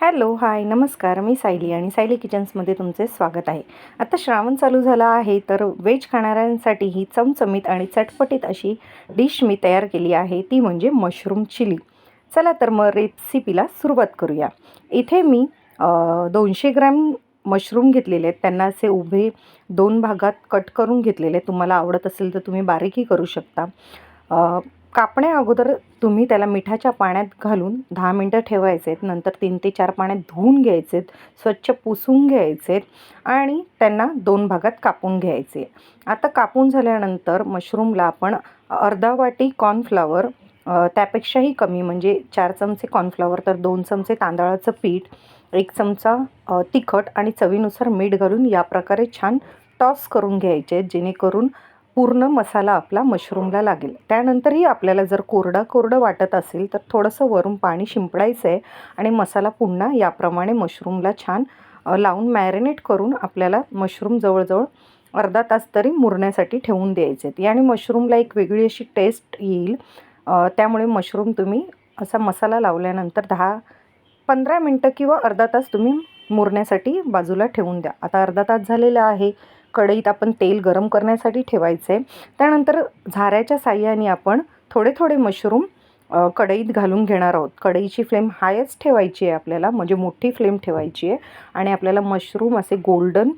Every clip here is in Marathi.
हॅलो हाय नमस्कार. मी सायली आणि सायली किचन्समध्ये तुमचे स्वागत आहे. आता श्रावण चालू झाला आहे तर व्हेज खाणाऱ्यांसाठी ही चमचमीत आणि चटपटीत अशी डिश मी तयार केली आहे. ती म्हणजे मशरूम चिली. चला तर मग रेसिपीला सुरुवात करूया. इथे मी दोनशे ग्रॅम मशरूम घेतलेले आहेत. त्यांना असे उभे दोन भागात कट करून घेतलेले तुम्हाला आवडत असेल तर तुम्ही बारीकही करू शकता. कापण्या अगोदर तुम्ही त्याला मिठाच्या पाण्यात घालून दहा मिनटं ठेवायचे आहेत नंतर तीन ते चार पाण्यात धुवून घ्यायचे स्वच्छ पुसून घ्यायचे आणि त्यांना दोन भागात कापून घ्यायचे. आता कापून झाल्यानंतर मशरूमला आपण अर्धा वाटी कॉर्नफ्लावर त्यापेक्षाही कमी म्हणजे चार चमचे कॉर्नफ्लावर तर दोन चमचे तांदळाचं पीठ एक चमचा तिखट आणि चवीनुसार मीठ घालून या प्रकारे छान टॉस करून घ्यायचे जेणेकरून पूर्ण मसाला आपला मशरूमला लागेल. त्यानंतरही आपल्याला जर कोरडा कोरडं वाटत असेल तर थोडंसं वरून पाणी शिंपडायचं आहे आणि मसाला पुन्हा याप्रमाणे मशरूमला छान लावून मॅरिनेट करून आपल्याला मशरूम जवळजवळ अर्धा तास तरी मुरण्यासाठी ठेवून द्यायचे आहेत याने मशरूमला एक वेगळी अशी टेस्ट येईल. त्यामुळे मशरूम तुम्ही असा मसाला लावल्यानंतर दहा पंधरा मिनटं किंवा अर्धा तास तुम्ही मुरण्यासाठी बाजूला ठेवून द्या. आता अर्धा तास झालेला आहे. कढईत आपण तेल गरम करण्यासाठी ठेवायचं. आहे त्यानंतर झाऱ्याच्या साह्याने आपण थोडे थोडे मशरूम कढईत घालून घेणार आहोत. कढईची फ्लेम हायच ठेवायची आहे आपल्याला म्हणजे मोठी फ्लेम ठेवायची आहे. आणि आपल्याला मशरूम असे गोल्डन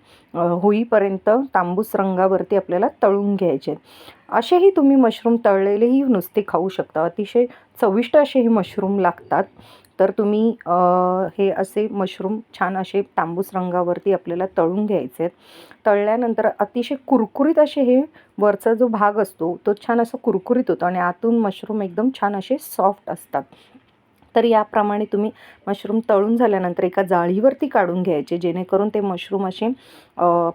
होईपर्यंत तांबूस रंगावरती आपल्याला तळून घ्यायचे. आहेत असेही तुम्ही मशरूम तळलेलेही नुसते खाऊ शकता. अतिशय चविष्ट असे हे मशरूम लागतात. तर तुम्ही हे असे मशरूम छान असे तांबूस रंगावरती आपल्याला तळून घ्यायचे आहेत. तळल्यानंतर अतिशय कुरकुरीत असे हे वरचा जो भाग असतो तो छान असं कुरकुरीत होतो आणि आतून मशरूम एकदम छान असे सॉफ्ट असतात. तर याप्रमाणे तुम्ही मशरूम तळून झाल्यानंतर एका जाळीवरती काढून घ्यायचे जेणेकरून ते मशरूम असे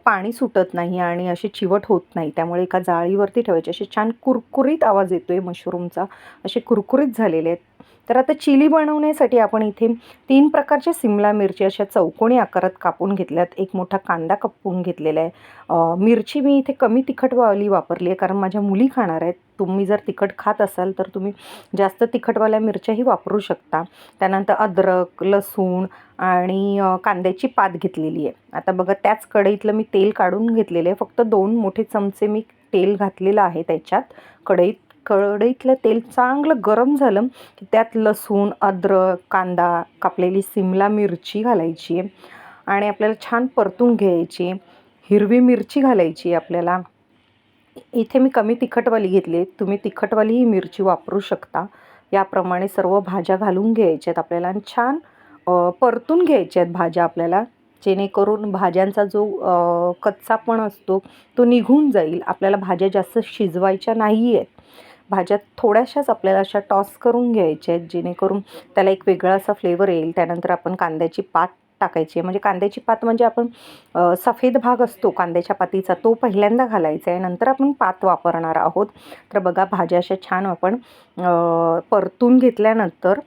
पाणी सुटत नाही आणि असे चिवट होत नाही. त्यामुळे एका जाळीवरती ठेवायचे. असे छान कुरकुरीत आवाज येतो आहे मशरूमचा. असे कुरकुरीत झालेले आहेत. तर आता चिली बनवण्यासाठी आपण इथे तीन प्रकारच्या सिमला मिरची अशा चौकोनी आकारात कापून घेतल्यात. एक मोठा कांदा कापून घेतलेला आहे. मिरची मी इथे कमी तिखटवाली वापरली आहे कारण माझ्या मुली खाणार आहेत. तुम्ही जर तिखट खात असाल तर तुम्ही जास्त तिखटवाल्या मिरच्याही वापरू शकता. त्यानंतर अद्रक लसूण आणि कांद्याची पात घेतलेली आहे. आता बघा त्याच कढईतलं मी तेल काढून घेतलेलं आहे. फक्त दोन मोठे चमचे मी तेल घातलेलं आहे त्याच्यात. कढईत कढईतलं तेल चांगलं गरम झालं की त्यात लसूण अद्रक कांदा कापलेली सिमला मिरची घालायची आणि आपल्याला छान परतून घ्यायची हिरवी मिरची घालायची आपल्याला. इथे मी कमी तिखटवाली घेतली तुम्ही तिखटवाली ही मिरची वापरू शकता. याप्रमाणे सर्व भाज्या घालून घ्यायच्या आहेत आपल्याला आणि छान परतून घ्यायच्या आहेत भाज्या आपल्याला. जेणेकरून भाज्यांचा जो कच्चापण असतो तो निघून जाईल. आपल्याला भाज्या जास्त शिजवायच्या नाही आहेत भाज्या थोड्याशाच आपल्याला अशा टॉस करून घ्यायच्या आहेत जेणेकरून त्याला एक वेगळा असा फ्लेवर येईल. त्यानंतर आपण कांद्याची पात टाकायची आहे. म्हणजे कांद्याची पात म्हणजे आपण सफेद भाग असतो कांद्याच्या पातीचा तो पहिल्यांदा घालायचा आहे. नंतर आपण पात वापरणार आहोत. तर बघा भाज्या अशा छान आपण परतून घेतल्यानंतर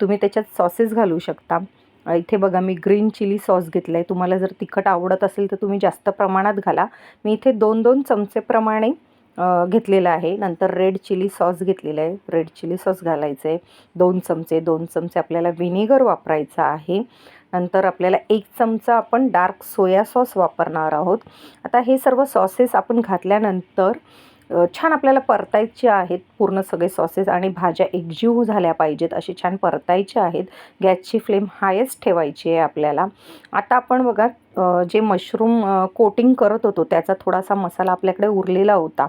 तुम्ही त्याच्यात सॉसेस घालू शकता. इथे बघा मी ग्रीन चिली सॉस घेतला आहे तुम्हाला जर तिखट आवडत असेल तर तुम्ही जास्त प्रमाणात घाला. मी इथे दोन दोन चमचेप्रमाणे घेतलेलं आहे. नंतर रेड चिली सॉस घेतलेलं आहे. रेड चिली सॉस घालायचं आहे दोन चमचे दोन चमचे आपल्याला व्हिनेगर वापरायचा आहे. नंतर आपल्याला एक चमचा आपण डार्क सोया सॉस वापरणार आहोत. आता हे सर्व सॉसेस आपण घातल्यानंतर छान आपल्याला परतायचे आहेत पूर्ण सगळे सॉसेस आणि भाज्या एकजीव झाल्या पाहिजेत असे छान परतायचे आहेत. गॅसची फ्लेम हायच ठेवायची आहे आपल्याला. आता आपण बघा जे मशरूम कोटिंग करत होतो त्याचा थोडासा मसाला आपल्याकडे उरलेला होता.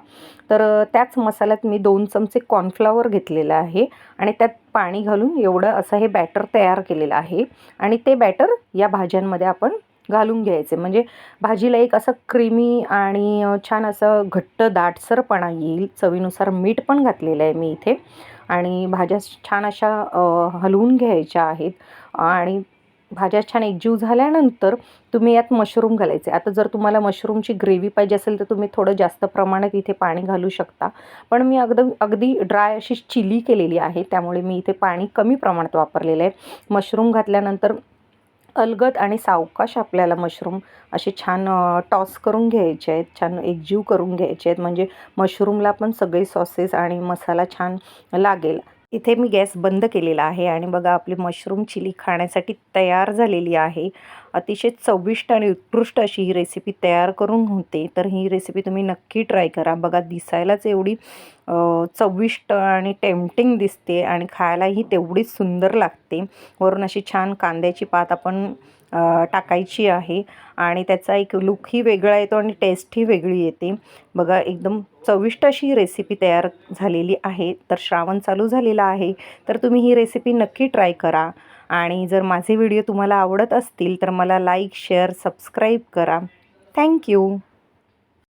तर त्याच मसाल्यात मी दोन चमचे कॉर्नफ्लॉवर घेतलेलं आहे आणि त्यात पाणी घालून एवढं असं हे बॅटर तयार केलेलं आहे. आणि ते बॅटर या भाज्यांमध्ये आपण घालून घ्यायचे. म्हणजे भाजीला एक असं क्रीमी आणि छान असं घट्ट दाटसरपणा येईल. चवीनुसार मीठ पण घातलेलं आहे मी इथे. आणि भाज्या छान अशा हलवून घ्यायच्या आहेत. आणि भाज्या छान एकजीव झाल्यानंतर तुम्ही यात मशरूम घालायचे. आता जर तुम्हाला मशरूमची ग्रेव्ही पाहिजे असेल तर तुम्ही थोडं जास्त प्रमाणात इथे पाणी घालू शकता. पण मी अगदी अगदी ड्राय अशी चिली केलेली आहे. त्यामुळे मी इथे पाणी कमी प्रमाणात वापरलेलं आहे. मशरूम घातल्यानंतर अलगद आणि सावकाश आपल्याला मशरूम असे छान टॉस करून घ्यायचे आहेत छान एकजीव करून घ्यायचे आहेत. म्हणजे मशरूमला पण सगळे सॉसेस आणि मसाला छान लागेल. इथे मी गॅस बंद केलेला आहे आणि बघा आपली मशरूम चिली खाण्यासाठी तयार झालेली आहे. अतिशय चविष्ट आणि उत्कृष्ट अशी ही रेसिपी तयार करून होते. तर ही रेसिपी तुम्ही नक्की ट्राय करा. बघा दिसायलाच एवढी चविष्ट आणि टेम्पटिंग दिसते आणि खायलाही तेवढीच सुंदर लागते. वरून अशी छान कांद्याची पात आपण टाकायची आहे. आणि त्याचा एक लुकही वेगळा येतो आणि टेस्टही वेगळी येते. बघा एकदम चविष्ट अशी रेसिपी तयार झालेली आहे. तर श्रावण चालू झालेला आहे. तर तुम्ही ही रेसिपी नक्की ट्राय करा. आणि जर माझे व्हिडिओ तुम्हाला आवडत असतील तर मला लाईक शेअर सबस्क्राईब करा. Thank you